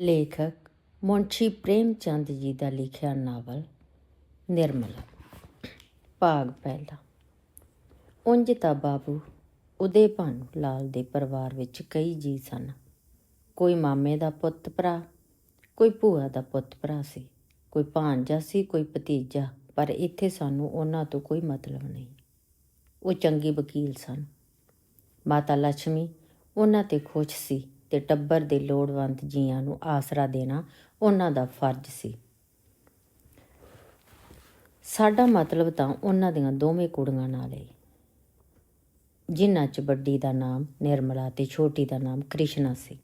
ਲੇਖਕ ਮੁੰਸ਼ੀ ਪ੍ਰੇਮ ਚੰਦ ਜੀ ਦਾ ਲਿਖਿਆ ਨਾਵਲ ਨਿਰਮਲਾ। ਭਾਗ ਪਹਿਲਾ। ਉਂਝ ਤਾਂ ਬਾਬੂ, ਉਦੇ ਭਾਨੂ ਲਾਲ ਦੇ ਪਰਿਵਾਰ ਵਿੱਚ ਕਈ ਜੀ ਸਨ। ਕੋਈ ਮਾਮੇ ਦਾ ਪੁੱਤ ਭਰਾ, ਕੋਈ ਭੂਆ ਦਾ ਪੁੱਤ ਭਰਾ ਸੀ। ਕੋਈ ਭਾਂਜਾ ਸੀ, ਕੋਈ ਭਤੀਜਾ, ਪਰ ਇੱਥੇ ਸਾਨੂੰ ਉਹਨਾਂ ਤੋਂ ਕੋਈ ਮਤਲਬ ਨਹੀਂ। ਉਹ ਚੰਗੇ ਵਕੀਲ ਸਨ। ਮਾਤਾ ਲక్ష్ਮੀ ਉਹਨਾਂ ਤੇ ਖੁਸ਼ ਸੀ। ਤੇ ਟੱਬਰ ਦੇ ਲੋੜਵੰਦ ਜੀਆਂ ਨੂੰ ਆਸਰਾ ਦੇਣਾ ਉਹਨਾਂ ਦਾ ਫਰਜ਼ ਸੀ। ਸਾਡਾ ਮਤਲਬ ਤਾਂ ਉਹਨਾਂ ਦੀਆਂ ਦੋਵੇਂ ਕੁੜੀਆਂ ਨਾਲ ਹੈ ਜਿਨ੍ਹਾਂ 'ਚ ਵੱਡੀ ਦਾ ਨਾਮ ਨਿਰਮਲਾ ਤੇ ਛੋਟੀ ਦਾ ਨਾਮ ਕ੍ਰਿਸ਼ਨਾ ਸੀ।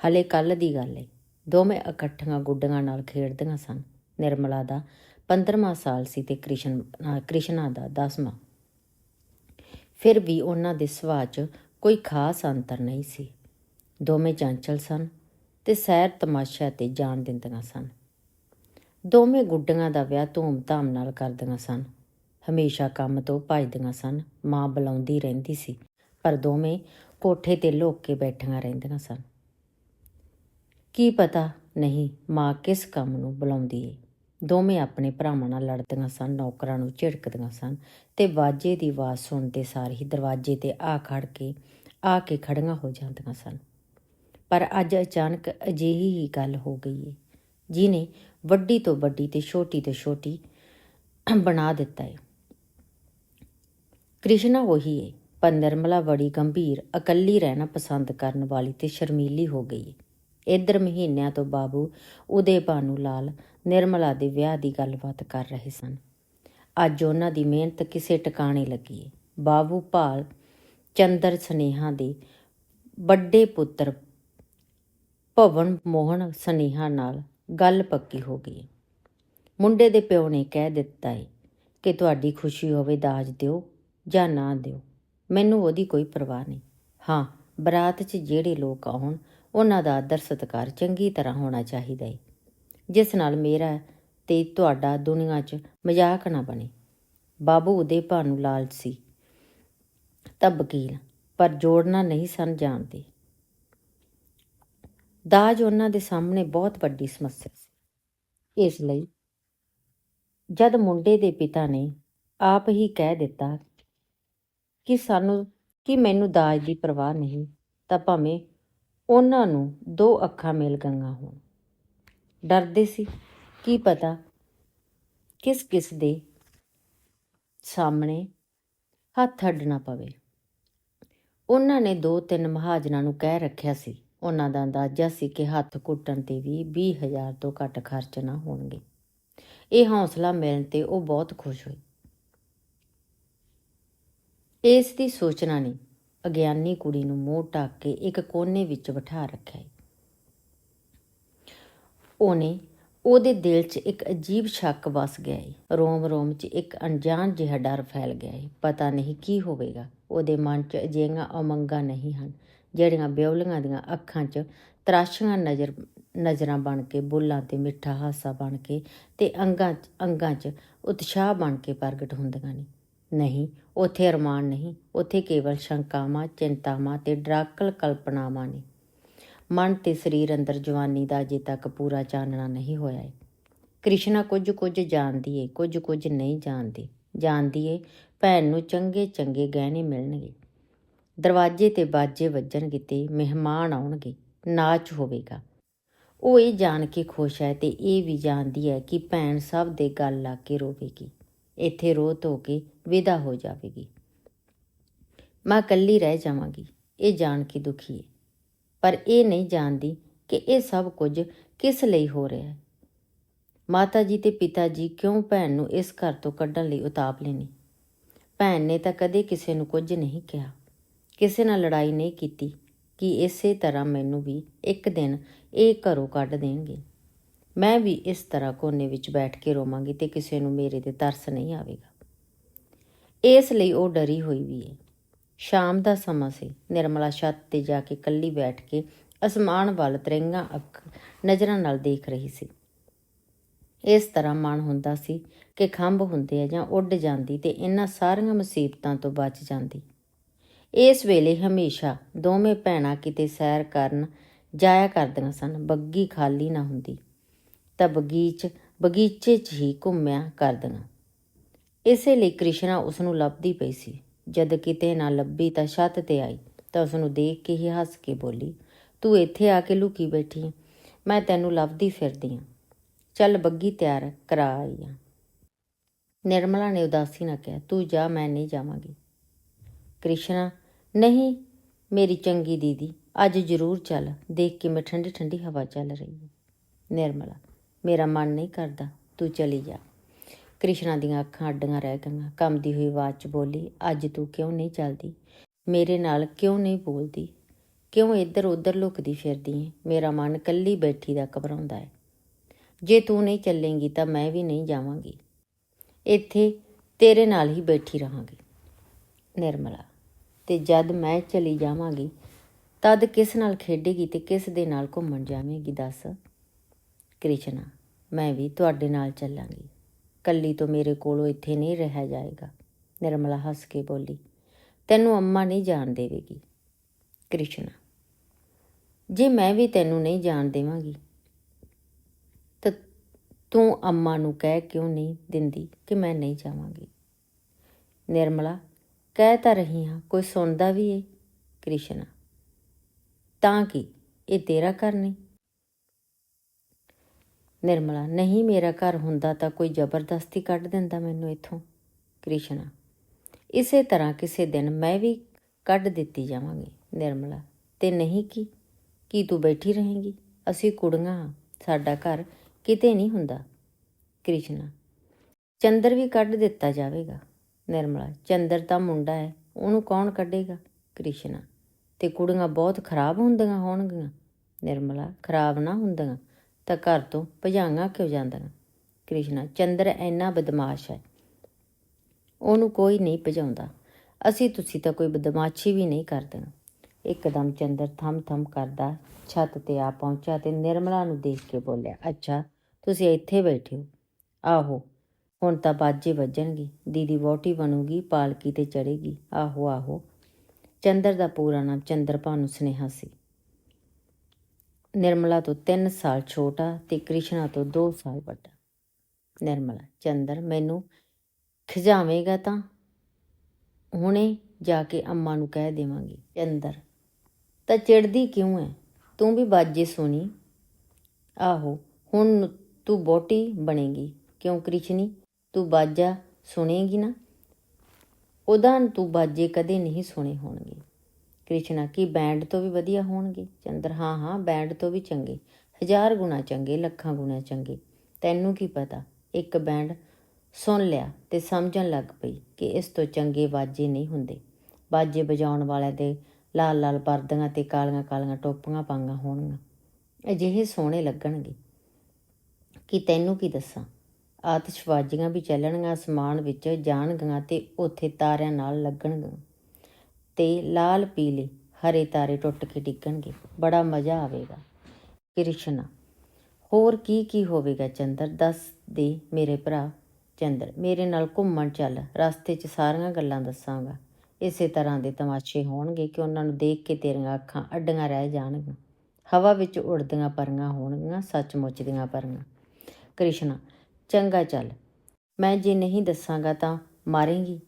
ਹਲੇ ਕੱਲ ਦੀ ਗੱਲ ਹੈ ਦੋਵੇਂ ਇਕੱਠੀਆਂ ਗੁੱਡੀਆਂ ਨਾਲ ਖੇਡਦੀਆਂ ਸਨ। ਨਿਰਮਲਾ ਦਾ 15ਵਾਂ ਸਾਲ ਸੀ ਤੇ ਕ੍ਰਿਸ਼ਨ ਕ੍ਰਿਸ਼ਨਾ ਦਾ 10ਵਾਂ ਫਿਰ ਵੀ ਉਹਨਾਂ ਦੇ ਸੁਭਾਅ 'ਚ ਕੋਈ ਖਾਸ ਅੰਤਰ ਨਹੀਂ ਸੀ। ਦੋਵੇਂ ਚੰਚਲ ਸਨ ਤੇ ਸੈਰ ਤਮਾਸ਼ਾ ਤੇ ਜਾਣ ਦਿੰਦੀਆਂ ਸਨ। ਦੋਵੇਂ ਗੁੱਡੀਆਂ ਦਾ ਵਿਆਹ ਧੂਮ-ਧਾਮ ਨਾਲ ਕਰਦੀਆਂ ਸਨ। ਹਮੇਸ਼ਾ ਕੰਮ ਤੋਂ ਭੱਜਦੀਆਂ ਸਨ, ਮਾਂ ਬੁਲਾਉਂਦੀ ਰਹਿੰਦੀ ਸੀ, ਪਰ ਦੋਵੇਂ ਕੋਠੇ ਤੇ ਲੁੱਕ ਕੇ ਬੈਠੀਆਂ ਰਹਿੰਦੀਆਂ ਸਨ। ਕੀ ਪਤਾ ਨਹੀਂ ਮਾਂ ਕਿਸ ਕੰਮ ਨੂੰ ਬੁਲਾਉਂਦੀ ਏ। ਦੋਵੇਂ ਆਪਣੇ ਭਰਾਵਾਂ ਨਾਲ ਲੜਦੀਆਂ ਸਨ, ਨੌਕਰਾਂ ਨੂੰ ਝਿੜਕਦੀਆਂ ਸਨ ਤੇ ਬਾਜੇ ਦੀ ਆਵਾਜ਼ ਸੁਣਦੇ ਸਾਰ ਹੀ ਦਰਵਾਜ਼ੇ ਤੇ ਆ ਖੜ ਕੇ ਆ ਕੇ ਖੜੀਆਂ ਹੋ ਜਾਂਦੀਆਂ ਸਨ। ਪਰ ਅੱਜ ਅਚਾਨਕ ਅਜਿਹੀ ਹੀ ਗੱਲ ਹੋ ਗਈ ਏ। ਜਿਨੇ ਵੱਡੀ ਤੋਂ ਵੱਡੀ ਤੇ ਛੋਟੀ ਤੋਂ ਛੋਟੀ ਬਣਾ ਦਿੱਤਾ ਏ। ਕ੍ਰਿਸ਼ਨਾ ਉਹੀ ਏ, ਪਰ ਨਿਰਮਲਾ ਬੜੀ ਗੰਭੀਰ, ਇਕੱਲੀ ਰਹਿਣਾ ਪਸੰਦ ਕਰਨ ਵਾਲੀ ਤੇ ਸ਼ਰਮੀਲੀ ਹੋ ਗਈ ਏ। ਇਧਰ ਮਹੀਨਿਆਂ ਤੋਂ ਬਾਬੂ ਉਦੇ ਭਾਨੂ ਲਾਲ ਨਿਰਮਲਾ ਦੇ ਵਿਆਹ ਦੀ ਗੱਲਬਾਤ ਕਰ ਰਹੇ ਸਨ। ਅੱਜ ਉਹਨਾਂ ਦੀ ਮਿਹਨਤ ਕਿਸੇ ਟਿਕਾਣੇ ਲੱਗੀ ਏ। ਬਾਬੂ ਭਾਲ ਚੰਦਰ ਸਨੇਹਾ ਦੇ ਵੱਡੇ ਪੁੱਤਰ ਭਵਨ ਮੋਹਨ ਸਨੇਹਾ ਨਾਲ ਗੱਲ ਪੱਕੀ ਹੋ ਗਈ। ਮੁੰਡੇ ਦੇ ਪਿਓ ਨੇ ਕਹਿ ਦਿੱਤਾ ਏ ਕਿ ਤੁਹਾਡੀ ਖੁਸ਼ੀ ਹੋਵੇ ਦਾਜ ਦਿਓ ਜਾਂ ਨਾ ਦਿਓ, ਮੈਨੂੰ ਉਹਦੀ ਕੋਈ ਪਰਵਾਹ ਨਹੀਂ। ਹਾਂ, ਬਰਾਤ 'ਚ ਜਿਹੜੇ ਲੋਕ ਆਉਣ, ਉਹਨਾਂ ਦਾ ਆਦਰ ਸਤਿਕਾਰ ਚੰਗੀ ਤਰ੍ਹਾਂ ਹੋਣਾ ਚਾਹੀਦਾ ਏ, ਜਿਸ ਨਾਲ ਮੇਰਾ ਤੇ ਤੁਹਾਡਾ ਦੁਨੀਆ 'ਚ ਮਜ਼ਾਕ ਨਾ ਬਣੇ। ਬਾਬੂ ਉਹਦੇ ਭਾਨੂ ਲਾਲ ਸੀ, ਤਾਂ ਵਕੀਲ, ਪਰ ਜੋੜਨਾ ਨਹੀਂ ਸਨ ਜਾਣਦੇ। ਦਾਜ ਉਹਨਾਂ ਦੇ ਸਾਹਮਣੇ ਬਹੁਤ ਵੱਡੀ ਸਮੱਸਿਆ ਸੀ। ਇਸ ਲਈ ਜਦ ਮੁੰਡੇ ਦੇ ਪਿਤਾ ਨੇ ਆਪ ਹੀ ਕਹਿ ਦਿੱਤਾ ਕਿ ਸਾਨੂੰ, ਕਿ ਮੈਨੂੰ ਦਾਜ ਦੀ ਪਰਵਾਹ ਨਹੀਂ, ਤਾਂ ਭਾਵੇਂ ਉਹਨਾਂ ਨੂੰ ਦੋ ਅੱਖਾਂ ਮਿਲ ਗਈਆਂ ਹੋਣ। ਡਰਦੇ ਸੀ, ਕੀ ਪਤਾ ਕਿਸ ਕਿਸ ਦੇ ਸਾਹਮਣੇ ਹੱਥ ਅੱਡਣਾ ਪਵੇ। ਉਹਨਾਂ ਨੇ ਦੋ ਤਿੰਨ ਮਹਾਜਨਾਂ ਨੂੰ ਕਹਿ ਰੱਖਿਆ ਸੀ ਉਹਨਾਂ ਦਾ ਅੰਦਾਜ਼ਾ ਸੀ ਕਿ ਹੱਥ ਕੁੱਟਣ ਤੇ ਵੀ 20000 ਤੋਂ ਘੱਟ ਖਰਚ ਨਾ ਹੋਣਗੇ। ਇਹ ਹੌਸਲਾ ਮਿਲਣ ਤੇ ਉਹ ਬਹੁਤ ਖੁਸ਼ ਹੋਈ ਇਸ ਦੀ ਸੋਚਣਾ ਨੇ ਅਗਿਆਨੀ ਕੁੜੀ ਨੂੰ ਮੋਹ ਢੱਕ ਕੇ ਇੱਕ ਕੋਨੇ ਵਿੱਚ ਬਿਠਾ ਰੱਖਿਆ। ਏ। ਉਹਨੇ ਉਹਦੇ ਦਿਲ 'ਚ ਇੱਕ ਅਜੀਬ ਸ਼ੱਕ ਵਸ ਗਿਆ ਏ। ਰੋਮ ਰੋਮ 'ਚ ਇੱਕ ਅਣਜਾਣ ਜਿਹਾ ਡਰ ਫੈਲ ਗਿਆ ਏ। ਪਤਾ ਨਹੀਂ ਕੀ ਹੋਵੇਗਾ। ਉਹਦੇ ਮਨ 'ਚ ਅਜਿਹੀਆਂ ਉਮੰਗਾਂ ਨਹੀਂ ਹਨ। ਜਿਹੜੀਆਂ ਬਿਉਲੀਆਂ ਦੀਆਂ ਅੱਖਾਂ 'ਚ ਤਰਾਸ਼ੀਆਂ ਨਜ਼ਰ, ਨਜ਼ਰਾਂ ਬਣ ਕੇ, ਬੁੱਲਾਂ ਤੇ ਮਿੱਠਾ ਹਾਸਾ ਬਣ ਕੇ ਤੇ ਅੰਗਾਂ 'ਚ ਅੰਗਾਂ 'ਚ ਉਤਸ਼ਾਹ ਬਣ ਕੇ ਪ੍ਰਗਟ ਹੁੰਦੀਆਂ ਨੇ। ਨਹੀਂ, ਉੱਥੇ ਅਰਮਾਨ ਨਹੀਂ, ਉੱਥੇ ਕੇਵਲ ਸ਼ੰਕਾਵਾਂ, ਚਿੰਤਾਵਾਂ ਤੇ ਡਰਾਕਲ ਕਲਪਨਾਵਾਂ ਨੇ। ਮਨ ਤੇ ਸਰੀਰ ਅੰਦਰ ਜਵਾਨੀ ਦਾ ਅਜੇ ਤੱਕ ਪੂਰਾ ਚਾਨਣਾ ਨਹੀਂ ਹੋਇਆ ਹੈ ਕ੍ਰਿਸ਼ਨਾ ਕੁਝ ਕੁਝ ਜਾਣਦੀ ਏ ਕੁਝ ਕੁਝ ਨਹੀਂ ਜਾਣਦੀ। ਜਾਣਦੀ ਏ, ਭੈਣ ਨੂੰ ਚੰਗੇ ਚੰਗੇ ਗਹਿਣੇ ਮਿਲਣਗੇ। ਦਰਵਾਜ਼ੇ ਤੇ ਬਾਜੇ ਵੱਜਣਗੇ ਤੇ ਮਹਿਮਾਨ ਆਉਣਗੇ, ਨਾਚ ਹੋਵੇਗਾ। ਉਹ ਇਹ ਜਾਣ ਕੇ ਖੁਸ਼ ਹੈ ਤੇ ਇਹ ਵੀ ਜਾਣਦੀ ਹੈ ਕਿ ਭੈਣ ਸਭ ਦੇ ਗੱਲ ਲਾ ਕੇ ਰੋਵੇਗੀ। ਇੱਥੇ ਰੋ ਧੋ ਕੇ ਵਿਦਾ ਹੋ ਜਾਵੇਗੀ। ਮੈਂ ਇਕੱਲੀ ਰਹਿ ਜਾਵਾਂਗੀ, ਇਹ ਜਾਣ ਕੇ ਦੁਖੀ ਹੈ। ਪਰ ਇਹ ਨਹੀਂ ਜਾਣਦੀ ਕਿ ਇਹ ਸਭ ਕੁਝ ਕਿਸ ਲਈ ਹੋ ਰਿਹਾ ਹੈ। ਮਾਤਾ ਜੀ ਤੇ ਪਿਤਾ ਜੀ ਕਿਉਂ ਭੈਣ ਨੂੰ ਇਸ ਘਰ ਤੋਂ ਕੱਢਣ ਲਈ ਉਤਾਪ ਲੈਣੀ ਭੈਣ ਨੇ ਤਾਂ ਕਦੇ ਕਿਸੇ ਨੂੰ ਕੁਝ ਨਹੀਂ ਕਿਹਾ। ਕਿਸੇ ਨਾਲ ਲੜਾਈ ਨਹੀਂ ਕੀਤੀ ਕਿ ਇਸੇ ਤਰ੍ਹਾਂ ਮੈਨੂੰ ਵੀ ਇੱਕ ਦਿਨ ਇਹ ਘਰੋਂ ਕੱਢ ਦੇਣਗੇ। ਮੈਂ ਵੀ ਇਸ ਤਰ੍ਹਾਂ ਕੋਨੇ ਵਿੱਚ ਬੈਠ ਕੇ ਰੋਵਾਂਗੀ ਤੇ ਕਿਸੇ ਨੂੰ ਮੇਰੇ ਤੇ ਤਰਸ ਨਹੀਂ ਆਵੇਗਾ। ਇਸ ਲਈ ਉਹ ਡਰੀ ਹੋਈ ਵੀ ਹੈ ਸ਼ਾਮ ਦਾ ਸਮਾਂ ਸੀ। ਨਿਰਮਲਾ ਛੱਤ ਤੇ ਜਾ ਕੇ ਇਕੱਲੀ ਬੈਠ ਕੇ ਅਸਮਾਨ ਵੱਲ ਤਰੰਗਾਂ ਅੱਖ ਨਜ਼ਰਾਂ ਨਾਲ ਦੇਖ ਰਹੀ ਸੀ। ਇਸ ਤਰ੍ਹਾਂ ਮਨ ਹੁੰਦਾ ਸੀ ਕਿ ਖੰਭ ਹੁੰਦੇ ਆ ਜਾਂ ਉੱਡ ਜਾਂਦੀ ਤੇ ਇਹਨਾਂ ਸਾਰੀਆਂ ਮੁਸੀਬਤਾਂ ਤੋਂ ਬਚ ਜਾਂਦੀ। ਇਸ ਵੇਲੇ ਹਮੇਸ਼ਾ ਦੋਵੇਂ ਭੈਣਾਂ ਕਿਤੇ ਸੈਰ ਕਰਨ ਜਾਇਆ ਕਰਦੀਆਂ ਸਨ। ਬੱਗੀ ਖਾਲੀ ਨਾ ਹੁੰਦੀ ਤਾਂ ਬਗੀਚ, ਬਗੀਚੇ 'ਚ ਹੀ ਘੁੰਮਿਆ ਕਰਦੀਆਂ। ਇਸੇ ਲਈ ਕ੍ਰਿਸ਼ਨਾ ਉਸ ਨੂੰ ਲੱਭਦੀ ਪਈ ਸੀ। ਜਦ ਕਿਤੇ ਨਾ ਲੱਭੀ ਤਾਂ ਛੱਤ ਤੇ ਆਈ ਤਾਂ ਉਸ ਨੂੰ ਦੇਖ ਕੇ ਹੀ ਹੱਸ ਕੇ ਬੋਲੀ, ਤੂੰ ਇੱਥੇ ਆ ਕੇ ਲੁਕੀ ਬੈਠੀ ਆਂ। ਮੈਂ ਤੈਨੂੰ ਲੱਭਦੀ ਫਿਰਦੀ ਆਂ। ਚੱਲ ਬੱਗੀ ਤਿਆਰ ਕਰਾ ਆਈ ਆਂ। ਨਿਰਮਲਾ ਨੇ ਉਦਾਸੀ ਨਾਲ ਕਿਹਾ, ਤੂੰ ਜਾ, ਮੈਂ ਨਹੀਂ ਜਾਵਾਂਗੀ। ਕ੍ਰਿਸ਼ਨਾ ਨਹੀਂ, ਮੇਰੀ ਚੰਗੀ ਦੀਦੀ, ਅੱਜ ਜ਼ਰੂਰ ਚੱਲ। ਦੇਖ ਕੇ ਮੈਂ ਠੰਡੀ ਠੰਡੀ ਹਵਾ ਚੱਲ ਰਹੀ ਹੈ। ਨਿਰਮਲਾ, ਮੇਰਾ ਮਨ ਨਹੀਂ ਕਰਦਾ, ਤੂੰ ਚਲੀ ਜਾ। ਕ੍ਰਿਸ਼ਨਾ ਦੀਆਂ ਅੱਖਾਂ ਅੱਡੀਆਂ ਰਹਿ ਗਈਆਂ। ਕੰਬਦੀ ਹੋਈ ਆਵਾਜ਼ 'ਚ ਬੋਲੀ, ਅੱਜ ਤੂੰ ਕਿਉਂ ਨਹੀਂ ਚੱਲਦੀ? ਮੇਰੇ ਨਾਲ ਕਿਉਂ ਨਹੀਂ ਬੋਲਦੀ? ਕਿਉਂ ਇੱਧਰ ਉੱਧਰ ਲੁਕਦੀ ਫਿਰਦੀ ਹੈ ਮੇਰਾ ਮਨ ਕੱਲੀ ਬੈਠੀ ਦਾ ਘਬਰਾਉਂਦਾ ਹੈ ਜੇ ਤੂੰ ਨਹੀਂ ਚੱਲੇਂਗੀ ਤਾਂ ਮੈਂ ਵੀ ਨਹੀਂ ਜਾਵਾਂਗੀ। ਇੱਥੇ ਤੇਰੇ ਨਾਲ ਹੀ ਬੈਠੀ ਰਹਾਂਗੀ। ਨਿਰਮਲਾ ਤੇ ਜਦ ਮੈਂ ਚਲੀ ਜਾਵਾਂਗੀ, ਤਦ ਕਿਸ ਨਾਲ ਖੇਡੇਗੀ ਤੇ ਕਿਸ ਦੇ ਨਾਲ ਘੁੰਮਣ ਜਾਵੇਂਗੀ, ਦੱਸ? ਕ੍ਰਿਸ਼ਨਾ, ਮੈਂ ਵੀ ਤੁਹਾਡੇ ਨਾਲ ਚੱਲਾਂਗੀ। ਕੱਲੀ ਤੋਂ ਮੇਰੇ ਕੋਲੋਂ ਇੱਥੇ ਨਹੀਂ ਰਹਿ ਜਾਏਗਾ। ਨਿਰਮਲਾ ਹੱਸ ਕੇ ਬੋਲੀ, ਤੈਨੂੰ ਅੰਮਾ ਨਹੀਂ ਜਾਣ ਦੇਵੇਗੀ। ਕ੍ਰਿਸ਼ਨਾ, ਜੇ ਮੈਂ ਵੀ ਤੈਨੂੰ ਨਹੀਂ ਜਾਣ ਦੇਵਾਂਗੀ, ਤਾਂ ਤੂੰ ਅੰਮਾ ਨੂੰ ਕਹਿ ਕਿਉਂ ਨਹੀਂ ਦਿੰਦੀ ਕਿ ਮੈਂ ਨਹੀਂ ਜਾਵਾਂਗੀ? ਨਿਰਮਲਾ ਕਹਿ ਤਾਂ ਰਹੀ ਹਾਂ, ਕੋਈ ਸੁਣਦਾ ਵੀ ਏ ਕ੍ਰਿਸ਼ਨਾ। ਤਾਂ ਕਿ ਇਹ ਤੇਰਾ ਘਰ ਨਹੀਂ? ਨਿਰਮਲਾ, ਨਹੀਂ ਮੇਰਾ ਘਰ ਹੁੰਦਾ ਤਾਂ ਕੋਈ ਜ਼ਬਰਦਸਤੀ ਕੱਢ ਦਿੰਦਾ ਮੈਨੂੰ ਇੱਥੋਂ ਕ੍ਰਿਸ਼ਨਾ। ਇਸੇ ਤਰ੍ਹਾਂ ਕਿਸੇ ਦਿਨ ਮੈਂ ਵੀ ਕੱਢ ਦਿੱਤੀ ਜਾਵਾਂਗੀ, ਨਿਰਮਲਾ। ਤੇ ਨਹੀਂ ਕੀ? ਕੀ ਤੂੰ ਬੈਠੀ ਰਹੇਂਗੀ? ਅਸੀਂ ਕੁੜੀਆਂ ਹਾਂ, ਸਾਡਾ ਘਰ ਕਿਤੇ ਨਹੀਂ ਹੁੰਦਾ ਕ੍ਰਿਸ਼ਨਾ। ਚੰਦਰ ਵੀ ਕੱਢ ਦਿੱਤਾ ਜਾਵੇਗਾ। ਨਿਰਮਲਾ, ਚੰਦਰ ਤਾਂ ਮੁੰਡਾ ਹੈ, ਉਹਨੂੰ ਕੌਣ ਕੱਢੇਗਾ? ਕ੍ਰਿਸ਼ਨਾ। ਤੇ ਕੁੜੀਆਂ ਬਹੁਤ ਖਰਾਬ ਹੁੰਦੀਆਂ ਹੋਣਗੀਆਂ। ਨਿਰਮਲਾ, ਖਰਾਬ ਨਾ ਹੁੰਦੀਆਂ, ਤਾਂ ਘਰ ਤੋਂ ਭਜਾਈਆਂ ਕਿਉਂ ਜਾਂਦੀਆਂ? ਕ੍ਰਿਸ਼ਨਾ, ਚੰਦਰ ਇੰਨਾ ਬਦਮਾਸ਼ ਹੈ। ਉਹਨੂੰ ਕੋਈ ਨਹੀਂ ਭਜਾਉਂਦਾ। ਅਸੀਂ, ਤੁਸੀਂ ਤਾਂ ਕੋਈ ਬਦਮਾਸ਼ੀ ਵੀ ਨਹੀਂ ਕਰਦੇ। ਇੱਕਦਮ ਚੰਦਰ ਥਮ ਥਮ ਕਰਦਾ, ਛੱਤ ਤੇ ਆ ਪਹੁੰਚਾ ਤੇ ਨਿਰਮਲਾ ਨੂੰ ਦੇਖ ਕੇ ਬੋਲਿਆ, ਅੱਛਾ, ਤੁਸੀਂ ਇੱਥੇ ਬੈਠੇ ਹੋ। ਆਹੋ ਹੁਣ ਤਾਂ ਬਾਜੇ ਵੱਜਣਗੇ। ਦੀਦੀ ਵੋਟੀ ਬਣੂਗੀ, ਪਾਲਕੀ ਤੇ ਚੜੇਗੀ ਆਹੋ ਆਹੋ। ਚੰਦਰ ਦਾ ਪੂਰਾ ਨਾਮ ਚੰਦਰਪਾਨੂ ਸੁਨੇਹਾ ਸੀ। ਨਿਰਮਲਾ ਤੋਂ 3 ਸਾਲ ਛੋਟਾ ਤੇ ਕ੍ਰਿਸ਼ਨਾ ਤੋਂ 2 ਸਾਲ ਵੱਡਾ। ਨਿਰਮਲਾ, ਚੰਦਰ, ਮੈਨੂੰ ਖਿਜਾਵੇਂਗਾ ਤਾਂ ਹੁਣੇ ਜਾ ਕੇ ਅੰਮਾ ਨੂੰ ਕਹਿ ਦੇਵਾਂਗੀ, ਚੰਦਰ, ਤਾਂ ਚਿੜਦੀ ਕਿਉਂ ਹੈ ਤੂੰ ਵੀ ਬਾਜੇ ਸੁਣੀ ਆਹੋ, ਹੁਣ ਤੂੰ ਬੋਟੀ ਬਣੇਗੀ। ਕਿਉਂ ਕ੍ਰਿਸ਼ਨੀ? ਤੂੰ ਬਾਜਾ ਸੁਣੇਗੀ ਨਾ? ਉਹਦਾ ਤੂੰ ਬਾਜੇ ਕਦੇ ਨਹੀਂ ਸੁਣੇ ਹੋਣਗੇ। ਕ੍ਰਿਸ਼ਨਾ, ਕੀ ਬੈਂਡ ਤੋਂ ਵੀ ਵਧੀਆ ਹੋਣਗੇ? ਚੰਦਰ, ਹਾਂ ਹਾਂ, ਬੈਂਡ ਤੋਂ ਵੀ ਚੰਗੇ। ਹਜ਼ਾਰ ਗੁਣਾ ਚੰਗੇ, ਲੱਖਾਂ ਗੁਣਾ ਚੰਗੇ। ਤੈਨੂੰ ਕੀ ਪਤਾ? ਇੱਕ ਬੈਂਡ ਸੁਣ ਲਿਆ ਤੇ ਸਮਝਣ ਲੱਗ ਪਈ ਕਿ ਇਸ ਤੋਂ ਚੰਗੇ ਬਾਜੇ ਨਹੀਂ ਹੁੰਦੇ। ਬਾਜੇ ਵਜਾਉਣ ਵਾਲਿਆਂ ਦੇ ਲਾਲ ਲਾਲ ਪਰਦੀਆਂ ਤੇ ਕਾਲੀਆਂ ਕਾਲੀਆਂ ਟੋਪੀਆਂ ਪਾਈਆਂ ਹੋਣਗੀਆਂ। ਅਜਿਹੇ ਸੋਹਣੇ ਲੱਗਣਗੇ। ਕਿ ਤੈਨੂੰ ਕੀ ਦੱਸਾਂ? ਆਤਿਸ਼ਬਾਜ਼ੀਆਂ ਵੀ ਚੱਲਣਗੀਆਂ ਅਸਮਾਨ ਵਿੱਚ ਜਾਣਗੀਆਂ ਤੇ ਉੱਥੇ ਤਾਰਿਆਂ ਨਾਲ ਲੱਗਣਗੀਆਂ। ਤੇ ਲਾਲ ਪੀਲੇ, ਹਰੇ ਤਾਰੇ ਟੁੱਟ ਕੇ ਡਿੱਗਣਗੇ। ਬੜਾ ਮਜ਼ਾ ਆਵੇਗਾ। ਕ੍ਰਿਸ਼ਨਾ, ਹੋਰ ਕੀ ਕੀ ਹੋਵੇਗਾ ਚੰਦਰ? ਦੱਸ ਦੇ ਮੇਰੇ ਭਰਾ ਚੰਦਰ। ਮੇਰੇ ਨਾਲ ਘੁੰਮਣ ਚੱਲ। ਰਸਤੇ 'ਚ ਸਾਰੀਆਂ ਗੱਲਾਂ ਦੱਸਾਂਗਾ। ਇਸੇ ਤਰ੍ਹਾਂ ਦੇ ਤਮਾਸ਼ੇ ਹੋਣਗੇ ਕਿ ਉਹਨਾਂ ਨੂੰ ਦੇਖ ਕੇ ਤੇਰੀਆਂ ਅੱਖਾਂ ਅੱਡੀਆਂ ਰਹਿ ਜਾਣਗੀਆਂ। ਹਵਾ ਵਿੱਚ ਉੜਦੀਆਂ ਪਰੀਆਂ ਹੋਣਗੀਆਂ, ਸੱਚਮੁੱਚ ਦੀਆਂ ਪਰੀਆਂ। ਕ੍ਰਿਸ਼ਨਾ ਚੰਗਾ ਚੱਲ। ਮੈਂ ਜੇ ਨਹੀਂ ਦੱਸਾਂਗਾ ਤਾਂ ਮਾਰੇਂਗੀ।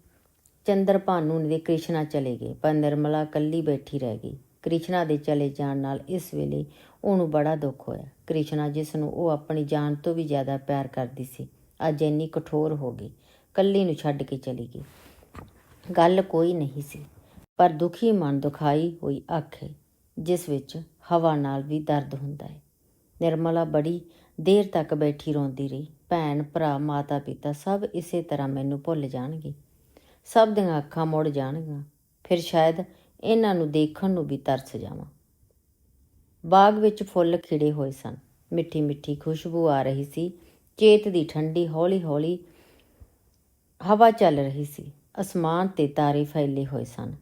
ਚੰਦਰ ਭਾਨੂ ਨੇ ਕ੍ਰਿਸ਼ਨਾ ਚਲੇ ਗਏ, ਪਰ ਨਿਰਮਲਾ ਕੱਲੀ ਬੈਠੀ ਰਹਿ ਗਈ। ਕ੍ਰਿਸ਼ਨਾ ਦੇ ਚਲੇ ਜਾਣ ਨਾਲ ਇਸ ਵੇਲੇ ਉਹਨੂੰ ਬੜਾ ਦੁੱਖ ਹੋਇਆ। ਕ੍ਰਿਸ਼ਨਾ ਜਿਸ ਨੂੰ ਉਹ ਆਪਣੀ ਜਾਨ ਤੋਂ ਵੀ ਜ਼ਿਆਦਾ ਪਿਆਰ ਕਰਦੀ ਸੀ, ਅੱਜ ਇੰਨੀ ਕਠੋਰ ਹੋ ਗਈ ਕੱਲੀ ਨੂੰ ਛੱਡ ਕੇ ਚਲੀ ਗਈ। ਗੱਲ ਕੋਈ ਨਹੀਂ ਸੀ, ਪਰ ਦੁਖੀ ਮਨ ਦੁਖਾਈ ਹੋਈ ਅੱਖ ਹੈ ਜਿਸ ਵਿੱਚ ਹਵਾ ਨਾਲ ਵੀ ਦਰਦ ਹੁੰਦਾ ਹੈ ਨਿਰਮਲਾ ਬੜੀ ਦੇਰ ਤੱਕ ਬੈਠੀ ਰੋਂਦੀ ਰਹੀ। ਭੈਣ, ਭਰਾ, ਮਾਤਾ, ਪਿਤਾ ਸਭ ਇਸੇ ਤਰ੍ਹਾਂ ਮੈਨੂੰ ਭੁੱਲ ਜਾਣਗੇ। ਸਭ ਦੀਆਂ ਅੱਖਾਂ ਮੁੜ ਜਾਣਗੀਆਂ। ਫਿਰ ਸ਼ਾਇਦ ਇਹਨਾਂ ਨੂੰ ਦੇਖਣ ਨੂੰ ਵੀ ਤਰਸ ਜਾਵਾਂ। ਬਾਗ ਵਿੱਚ ਫੁੱਲ ਖਿੜੇ ਹੋਏ ਸਨ। ਮਿੱਠੀ ਮਿੱਠੀ ਖੁਸ਼ਬੂ ਆ ਰਹੀ ਸੀ। ਚੇਤ ਦੀ ਠੰਡੀ ਹੌਲੀ ਹੌਲੀ ਹਵਾ ਚੱਲ ਰਹੀ ਸੀ। ਅਸਮਾਨ ਤੇ ਤਾਰੇ ਫੈਲੇ ਹੋਏ ਸਨ।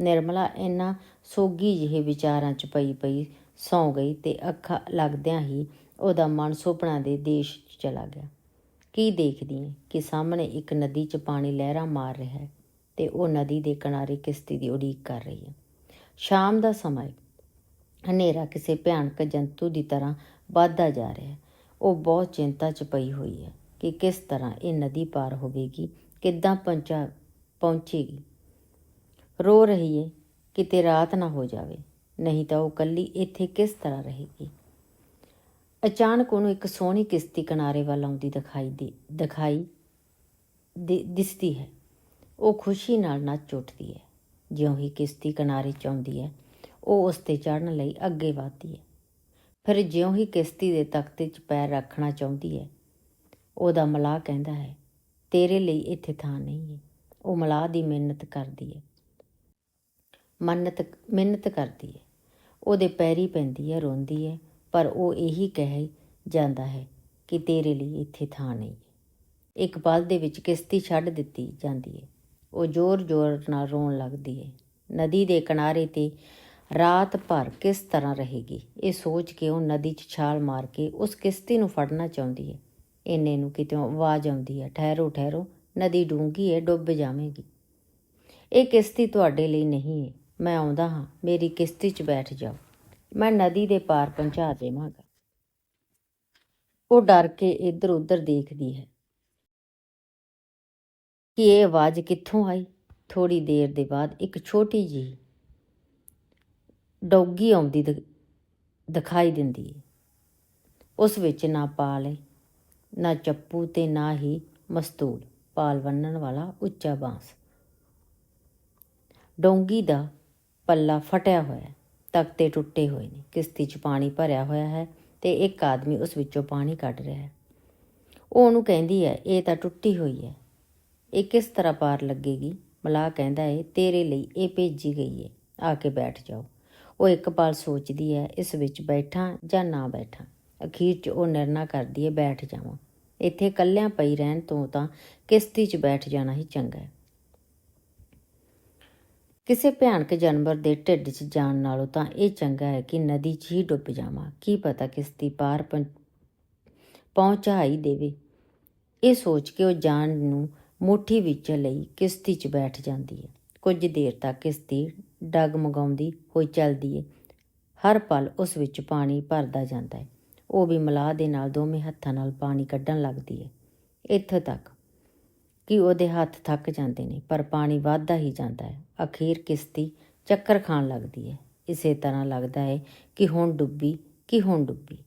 ਨਿਰਮਲਾ ਇੰਨਾ ਸੋਗੀ ਜਿਹੇ ਵਿਚਾਰਾਂ 'ਚ ਪਈ ਪਈ ਸੌਂ ਗਈ ਤੇ ਅੱਖਾਂ ਲੱਗਦਿਆਂ ਹੀ ਉਹਦਾ ਮਨ ਸੁਪਨਾ ਦੇ ਦੇਸ਼ 'ਚ ਚਲਾ ਗਿਆ। ਕੀ ਦੇਖਦੀ ਹੈ ਕਿ ਸਾਹਮਣੇ ਇੱਕ ਨਦੀ 'ਚ ਪਾਣੀ ਲਹਿਰਾਂ ਮਾਰ ਰਿਹਾ ਹੈ ਤੇ ਉਹ ਨਦੀ ਦੇ ਕਿਨਾਰੇ ਕਿਸ਼ਤੀ ਦੀ ਉਡੀਕ ਕਰ ਰਹੀ ਹੈ। ਸ਼ਾਮ ਦਾ ਸਮਾਂ ਹਨੇਰਾ ਕਿਸੇ ਭਿਆਨਕ ਜੰਤੂ ਦੀ ਤਰ੍ਹਾਂ ਵੱਧਦਾ ਜਾ ਰਿਹਾ ਹੈ। ਉਹ ਬਹੁਤ ਚਿੰਤਾ 'ਚ ਪਈ ਹੋਈ ਹੈ ਕਿ ਕਿਸ ਤਰ੍ਹਾਂ ਇਹ ਨਦੀ ਪਾਰ ਹੋਵੇਗੀ, ਕਿੱਦਾਂ ਪਹੁੰਚਾ, ਪਹੁੰਚੇਗੀ। ਰੋ ਰਹੀ ਹੈ ਕਿਤੇ ਰਾਤ ਨਾ ਹੋ ਜਾਵੇ, ਨਹੀਂ ਤਾਂ ਉਹ ਕੱਲੀ ਇੱਥੇ ਕਿਸ ਤਰ੍ਹਾਂ ਰਹੇਗੀ? ਅਚਾਨਕ ਉਹਨੂੰ ਇੱਕ ਸੋਹਣੀ ਕਿਸ਼ਤੀ ਕਿਨਾਰੇ ਵੱਲ ਆਉਂਦੀ ਦਿਖਾਈ ਦੀ, ਦਿਖਾਈ ਦਿਸਦੀ ਹੈ। ਉਹ ਖੁਸ਼ੀ ਨਾਲ ਨੱਚ ਉੱਠਦੀ ਹੈ। ਜਿਉਂ ਹੀ ਕਿਸ਼ਤੀ ਕਿਨਾਰੇ 'ਚ ਆਉਂਦੀ ਹੈ, ਉਹ ਉਸ ਤੇ ਚੜ੍ਹਨ ਲਈ ਅੱਗੇ ਵਧਦੀ ਹੈ। ਫਿਰ ਜਿਉਂ ਹੀ ਕਿਸ਼ਤੀ ਦੇ ਤਖਤੇ 'ਚ ਪੈਰ ਰੱਖਣਾ ਚਾਹੁੰਦੀ ਹੈ, ਉਹਦਾ ਮਲਾਹ ਕਹਿੰਦਾ ਹੈ, ਤੇਰੇ ਲਈ ਇੱਥੇ ਥਾਂ ਨਹੀਂ ਹੈ। ਉਹ ਮਲਾਹ ਦੀ ਮਿਹਨਤ ਕਰਦੀ ਹੈ। ਮੰਨਤ ਮਿਹਨਤ ਕਰਦੀ ਹੈ। ਉਹਦੇ ਪੈਰੀ ਪੈਂਦੀ ਹੈ, ਰੋਂਦੀ ਹੈ। ਪਰ ਉਹ ਇਹੀ ਕਹਿ ਜਾਂਦਾ ਹੈ ਕਿ ਤੇਰੇ ਲਈ ਇੱਥੇ ਥਾਂ ਨਹੀਂ ਹੈ। ਇੱਕ ਪਲ ਦੇ ਵਿੱਚ ਕਿਸ਼ਤੀ ਛੱਡ ਦਿੱਤੀ ਜਾਂਦੀ ਹੈ। ਉਹ ਜ਼ੋਰ-ਜ਼ੋਰ ਨਾਲ ਰੋਣ ਲੱਗਦੀ ਹੈ। ਨਦੀ ਦੇ ਕਿਨਾਰੇ ਤੇ ਰਾਤ ਭਰ ਕਿਸ ਤਰ੍ਹਾਂ ਰਹੇਗੀ? ਇਹ ਸੋਚ ਕੇ ਉਹ ਨਦੀ 'ਚ ਛਾਲ ਮਾਰ ਕੇ ਉਸ ਕਿਸ਼ਤੀ ਨੂੰ ਫੜਨਾ ਚਾਹੁੰਦੀ ਹੈ। ਇੰਨੇ ਨੂੰ ਕਿਤੇ ਆਵਾਜ਼ ਆਉਂਦੀ ਹੈ, ਠਹਿਰੋ ਠਹਿਰੋ, ਨਦੀ ਡੂੰਗੀ ਹੈ, ਡੁੱਬ ਜਾਵੇਗੀ। ਇਹ ਕਿਸ਼ਤੀ ਤੁਹਾਡੇ ਲਈ ਨਹੀਂ ਹੈ। ਮੈਂ ਆਉਂਦਾ ਹਾਂ, ਮੇਰੀ ਕਿਸ਼ਤੀ 'ਚ ਬੈਠ ਜਾਓ। ਮੈਂ ਨਦੀ ਦੇ ਪਾਰ ਪਹੁੰਚਾ ਦੇਵਾਂਗਾ। ਉਹ ਡਰ ਕੇ ਇੱਧਰ ਉੱਧਰ ਦੇਖਦੀ ਹੈ ਕਿ ਇਹ ਆਵਾਜ਼ ਕਿੱਥੋਂ ਆਈ। ਥੋੜੀ ਦੇਰ ਦੇ ਬਾਅਦ ਇੱਕ ਛੋਟੀ ਜਿਹੀ ਡੌਗੀ ਆਉਂਦੀ ਦਿਖਾਈ ਦਿੰਦੀ ਹੈ। ਉਸ ਵਿੱਚ ਨਾ ਪਾਲ ਨਾ ਚੱਪੂ ਤੇ ਨਾ ਹੀ ਮਸਤੂਲ, ਪਾਲ ਬੰਨਣ ਵਾਲਾ ਉੱਚਾ ਬਾਂਸ। ਡੋਂਗੀ ਦਾ ਪੱਲਾ ਫਟਿਆ ਹੋਇਆ ਤਖਤੇ ਟੁੱਟੇ ਹੋਏ ਨੇ। ਕਿਸ਼ਤੀ 'ਚ ਪਾਣੀ ਭਰਿਆ ਹੋਇਆ ਹੈ ਤੇ ਇੱਕ ਆਦਮੀ ਉਸ ਵਿੱਚੋਂ ਪਾਣੀ ਕੱਢ ਰਿਹਾ ਹੈ। ਉਹ ਉਹਨੂੰ ਕਹਿੰਦੀ ਹੈ, ਇਹ ਤਾਂ ਟੁੱਟੀ ਹੋਈ ਹੈ। ਇਹ ਕਿਸ ਤਰ੍ਹਾਂ ਪਾਰ ਲੱਗੇਗੀ? ਮਲਾਹ ਕਹਿੰਦਾ ਹੈ, ਤੇਰੇ ਲਈ ਇਹ ਭੇਜੀ ਗਈ ਹੈ। ਆ ਕੇ ਬੈਠ ਜਾਓ। ਉਹ ਇੱਕ ਪਲ ਸੋਚਦੀ ਹੈ, ਇਸ ਵਿੱਚ ਬੈਠਾਂ ਜਾਂ ਨਾ ਬੈਠਾਂ? ਅਖੀਰ 'ਚ ਉਹ ਨਿਰਣਾ ਕਰਦੀ ਹੈ, ਬੈਠ ਜਾਵਾਂ। ਇੱਥੇ ਇਕੱਲਿਆਂ ਪਈ ਰਹਿਣ ਤੋਂ ਤਾਂ ਕਿਸ਼ਤੀ 'ਚ ਬੈਠ ਜਾਣਾ ਹੀ ਚੰਗਾ ਹੈ। ਕਿਸੇ ਭਿਆਨਕ ਜਾਨਵਰ ਦੇ ਢਿੱਡ 'ਚ ਜਾਣ ਨਾਲੋਂ ਤਾਂ ਇਹ ਚੰਗਾ ਹੈ ਕਿ ਨਦੀ 'ਚ ਹੀ ਡੁੱਬ ਜਾਵਾਂ। ਕੀ ਪਤਾ ਕਿਸ਼ਤੀ ਪਾਰ ਪਹੁੰ- ਪਹੁੰਚਾਈ ਦੇਵੇ। ਇਹ ਸੋਚ ਕੇ ਉਹ ਜਾਨ ਨੂੰ ਮੁੱਠੀ ਵਿੱਚ ਲਈ ਕਿਸ਼ਤੀ 'ਚ ਬੈਠ ਜਾਂਦੀ ਹੈ। ਕੁਝ ਦੇਰ ਤੱਕ ਕਿਸ਼ਤੀ ਡਗਮਗਾਉਂਦੀ ਹੋਈ ਚੱਲਦੀ ਹੈ ਹਰ ਪਲ ਉਸ ਵਿੱਚ ਪਾਣੀ ਭਰਦਾ ਜਾਂਦਾ ਹੈ ਉਹ ਵੀ ਮਲਾਹ ਦੇ ਨਾਲ ਦੋਵੇਂ ਹੱਥਾਂ ਨਾਲ ਪਾਣੀ ਕੱਢਣ ਲੱਗਦੀ ਹੈ ਇੱਥੇ ਤੱਕ ਕਿ ਉਹਦੇ ਹੱਥ ਥੱਕ ਜਾਂਦੇ ਨੇ, ਪਰ ਪਾਣੀ ਵੱਧਦਾ ਹੀ ਜਾਂਦਾ ਹੈ। ਅਖੀਰ ਕਿਸ਼ਤੀ ਚੱਕਰ ਖਾਣ ਲੱਗਦੀ ਹੈ ਇਸੇ ਤਰ੍ਹਾਂ ਲੱਗਦਾ ਹੈ ਕਿ ਹੁਣ ਡੁੱਬੀ, ਕਿ ਹੁਣ ਡੁੱਬੀ।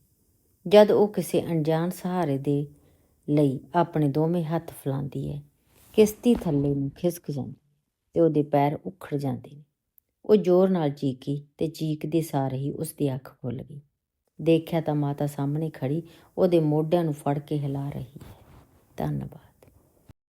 ਜਦ ਉਹ ਕਿਸੇ ਅਣਜਾਣ ਸਹਾਰੇ ਦੇ ਲਈ ਆਪਣੇ ਦੋਵੇਂ ਹੱਥ ਫਲਾਉਂਦੀ ਹੈ ਕਿਸ਼ਤੀ ਥੱਲੇ ਨੂੰ ਖਿਸਕ ਜਾਂਦੀ ਤੇ ਉਹਦੇ ਪੈਰ ਉਖੜ ਜਾਂਦੇ ਨੇ। ਉਹ ਜ਼ੋਰ ਨਾਲ ਚੀਕੀ ਤੇ ਚੀਕਦੀ ਸਾਰ ਹੀ ਉਸ ਦੀ ਅੱਖ ਖੁੱਲ ਗਈ। ਦੇਖਿਆ ਤਾਂ ਮਾਤਾ ਸਾਹਮਣੇ ਖੜੀ ਉਹਦੇ ਮੋਢਿਆਂ ਨੂੰ ਫੜ ਕੇ ਹਿਲਾ ਰਹੀ ਹੈ ਧੰਨਵਾਦ।